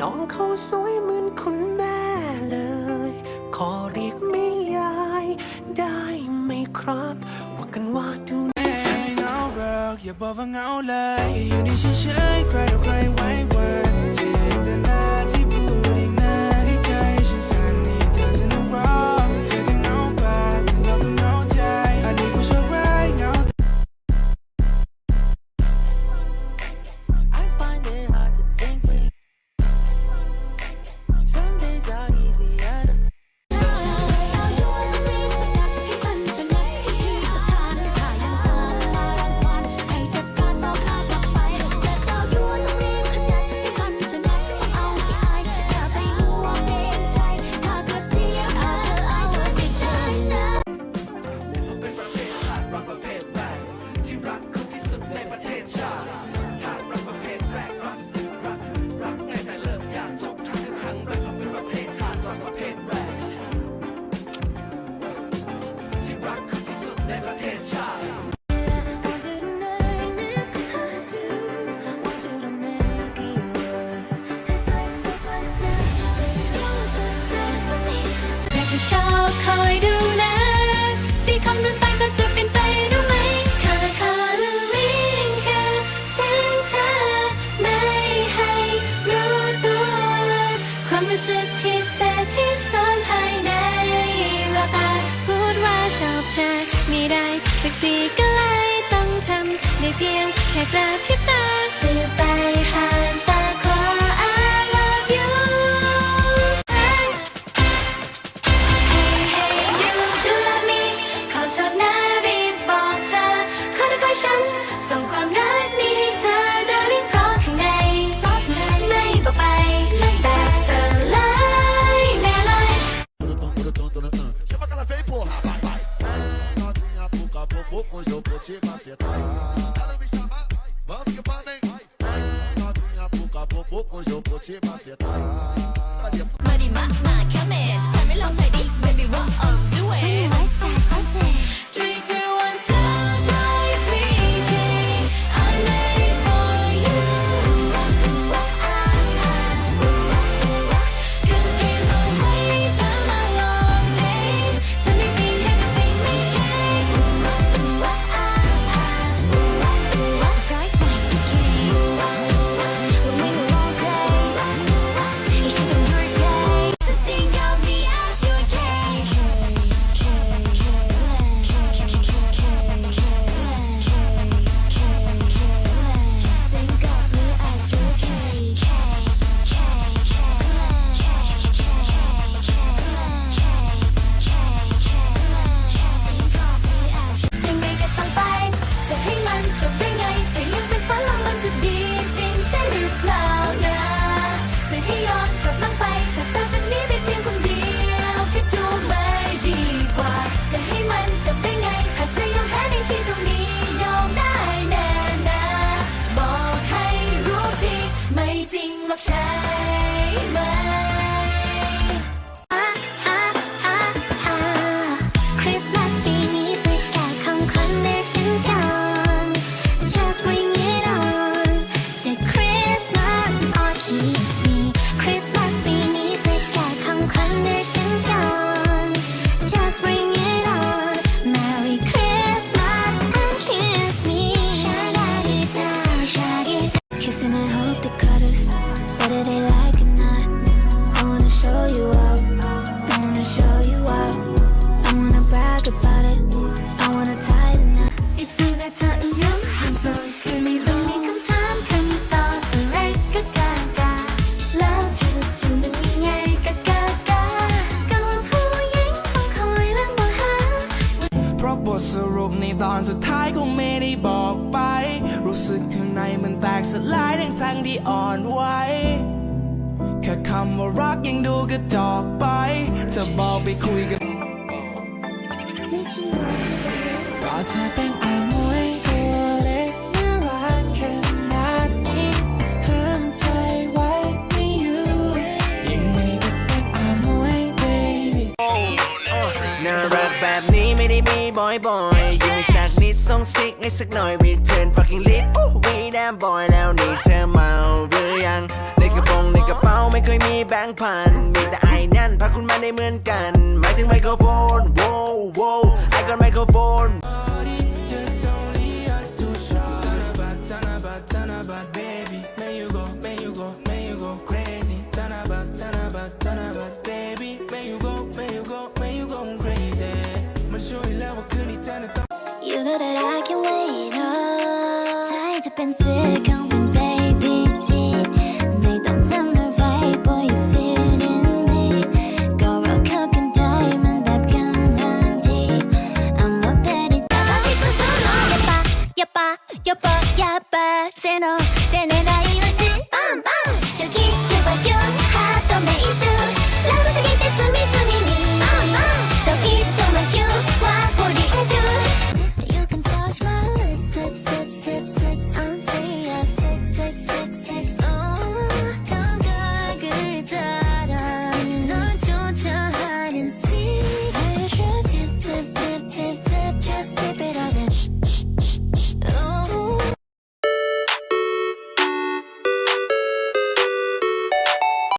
น้องเขาสวยเหมือนคุณแม่เลย ขอเรียกแม่ยายได้ไหมครับว่ากันว่าดู อย่าบอกว่าเหงาเลย อยู่ดีเฉยๆใคร ได้เพียงแค่กระพริบตาสื่อไปหาตาขอ I love you Hey Hey Hey you do love me ขอโทษนะรีบบอกเธอขอได้ขอฉัน ส่งความรักนี้ให้เธอ darling เพราะข้างใน ไม่บอกไป แต่สลายแน่เลย Chama que ela vem, porra, vai, vai. É, novinha, pouco a pouco, hoje eu vou te macetar. Vamos que novinha, pouco a pouco, hoje eu vou te macetar. Muddy mama, come in. Tell me baby, baby, what I'm doing. Three, two, อกใช่ไหม บทสรุปในตอนสุดท้ายคงไม่ได้บอกไป รู้สึกข้างในมันแตกสลายทั้งทั้งที่อ่อนไหวแค่คำว่ารักยังดูกระจอกไปจะบอกไปคุยกันก็เธอเป็น บ่อยบ่อยๆยังไม่สักนิดส่งซิกให้สักหน่อย return fucking lit วีแดมบอยแล้วนี่เธอเมาหรือยังในกระโปรงในกระเป๋าไม่เคยมีแบงค์พันมีแต่ไอ้นั่นพาคุณมาได้เหมือนกัน หมายถึงไมโครโฟน wow wow ไอ้ก่อนไมโครโฟน Just only us two shot. Tanabat, Tanabat, Tanabat, baby. May you go, may you go, may you go crazy. Tanabat, Tanabat, Tanabat, pensé quand mon baby dit Mais don't tell me. Right boy